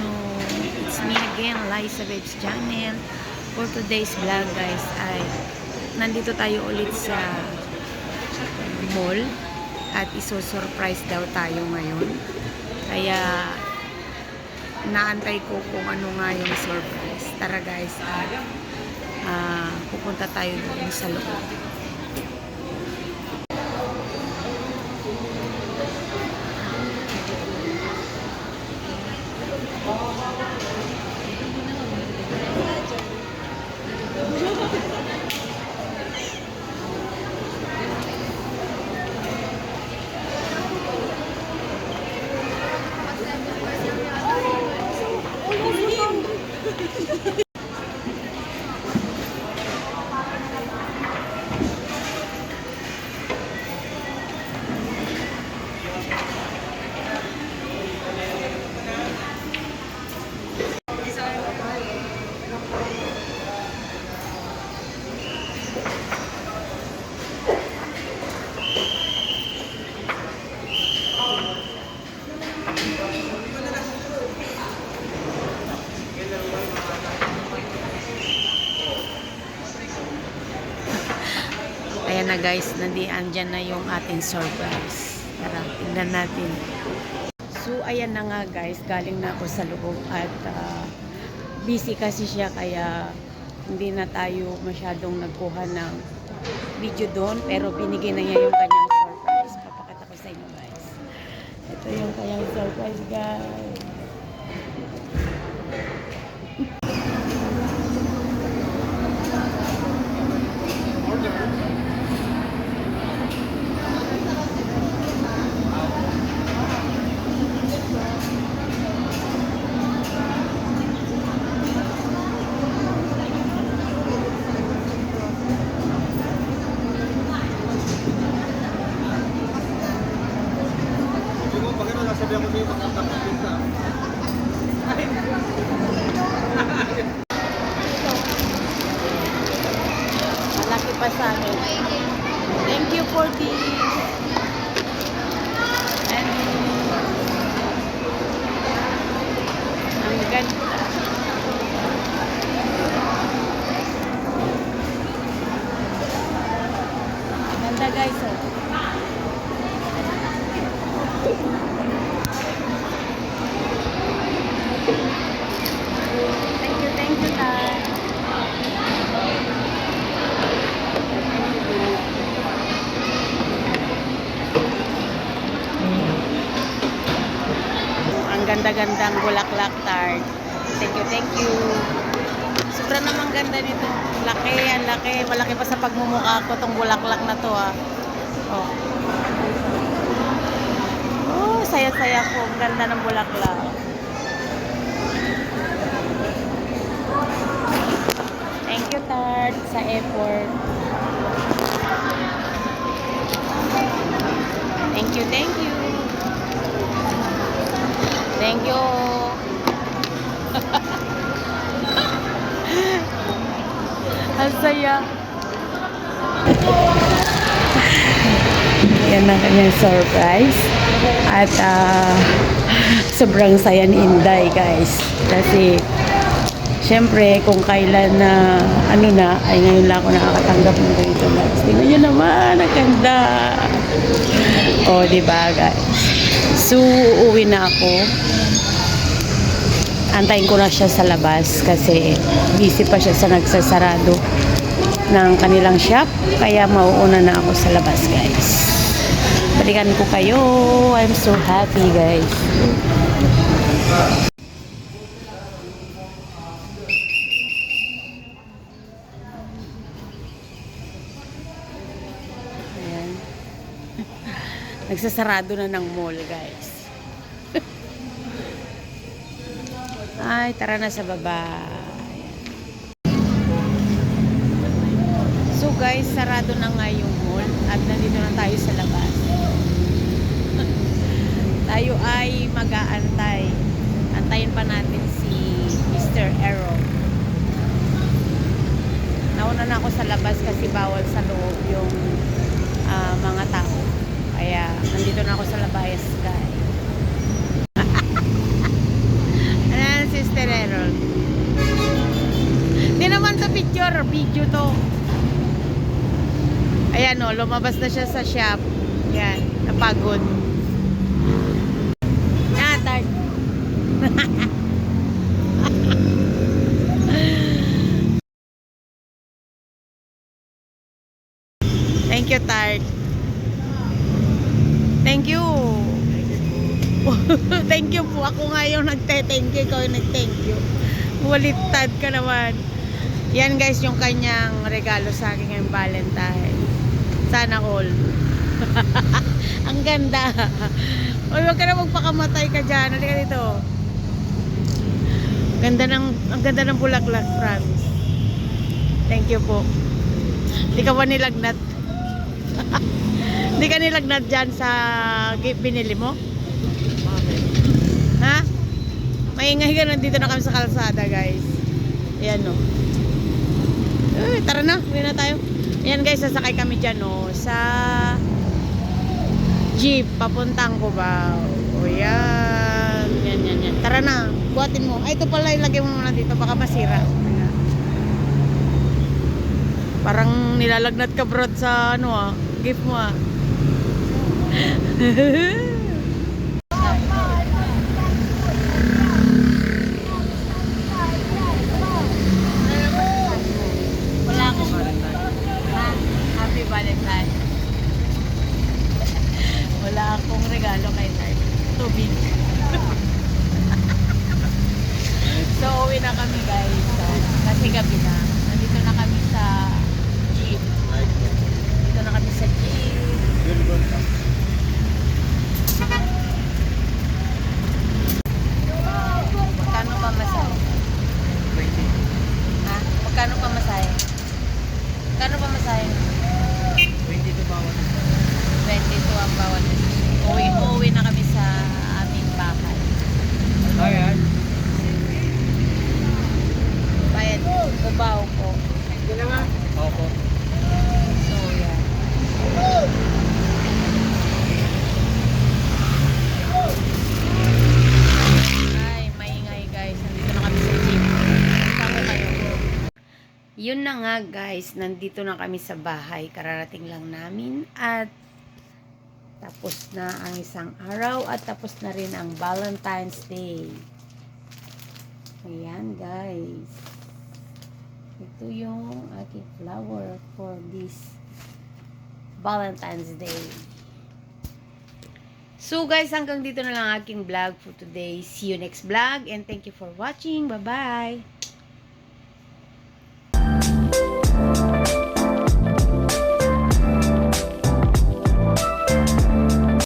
Afternoon. It's me again, Liza Babes Channel. For today's vlog guys ay nandito tayo ulit sa mall at iso-surprise daw tayo ngayon. Kaya naantay ko kung ano nga yung surprise. Tara guys, at ah, pupunta tayo sa loob. Ayan na guys, nandi andyan na yung ating surprise. Tara, tingnan natin. So, ayan na nga guys, galing na ako sa loob at ah, busy kasi siya kaya hindi na tayo masyadong nagkuha ng video doon pero binigay na niya yung kanyang surprise. Papakita ko sa inyo guys. Ito yung kanyang surprise guys. Bakit na nasabihan ko sa'yo magkakita ng pinta? Malaki pa sa amin. Thank you for this. And ang ganda. Ganda guys oh. Thank you, thank you, Tay. Ang ganda-gandang bulaklak tart. Thank you, thank you. Sobrang namang ganda nito. Laki, ang laki. Malaki pa sa pagmumukha ko tong bulaklak na to ah. Oh. Oh, saya-saya ko. Ang ganda ng bulaklak. Thank you, Tart, sa effort. Ang saya. Yan ang kanyang surprise. At ah, sobrang saya ni Inday, guys. Kasi, syempre, kung kailan na, ano na, ay ngayon lang ako nakakatanggap ng ganito, guys. Tingnan naman, ang ganda. O, di ba, guys? So, uuwi na ako. Antayin ko na siya sa labas kasi busy pa siya sa nagsasarado ng kanilang shop. Kaya mauuna na ako sa labas, guys. Balikan ko kayo. I'm so happy, guys. Ayan. Nagsasarado na ng mall, guys. Ay, tara na sa baba. So guys, sarado na nga yung mall at nandito na tayo sa labas. tayo ay mag-aantay. Antayin pa natin si Mr. Arrow. Nauna na ako sa labas kasi bawal sa loob yung ah, mga tao. Kaya nandito na ako sa labas, guys. To. Ayan o, lumabas na siya sa shop. Yan, napagod. Ah, tart. Thank you, Tart. Thank you. thank you po. Ako nga yung nagte-thank you. Ikaw yung nag-thank you. Walittad ka naman. Yan guys yung kanyang regalo sa akin ngayong Valentine. Sana all. ang ganda. Uy, wag ka na magpakamatay ka dyan. Halika dito. Ganda ng, ang ganda ng bulaklak, promise. Thank you po. Hindi ka ba nilagnat? Hindi ka nilagnat dyan sa binili mo? Ha? Maingay ka nandito na kami sa kalsada, guys. Ayan, no. Eh, tara na. Uwi na tayo. Ayan, guys. Sasakay kami dyan, no. Sa jeep. Papuntang Cubao. O, yan. Yan, yan, yan. Tara na. Buhatin mo. Ay, ito pala. Ilagay mo muna dito. Baka masira. Ayan. Parang nilalagnat ka, bro, sa ano, ah. Gift mo, ah. Wala akong Ha? Happy Valentine. Wala akong regalo kay Tart. Tubig. so, uwi na kami guys. So, kasi gabi na. Nandito na kami sa jeep. Dito na kami sa jeep. Magkano pa masahe? Ha? Magkano pa masahe? Magkano pa masahe? 22 ang bawat Uwi, uuwi na kami sa aming bahay. Ayan. Bayad, kubaw po. Opo. So, yeah. Ay, maingay guys. Nandito na kami sa jeep. Sama kayo. Yun na nga guys, nandito na kami sa bahay. Kararating lang namin at tapos na ang isang araw at tapos na rin ang Valentine's Day. Ayan guys. Ito yung aking flower for this Valentine's Day. So guys, hanggang dito na lang aking vlog for today. See you next vlog and thank you for watching. Bye-bye!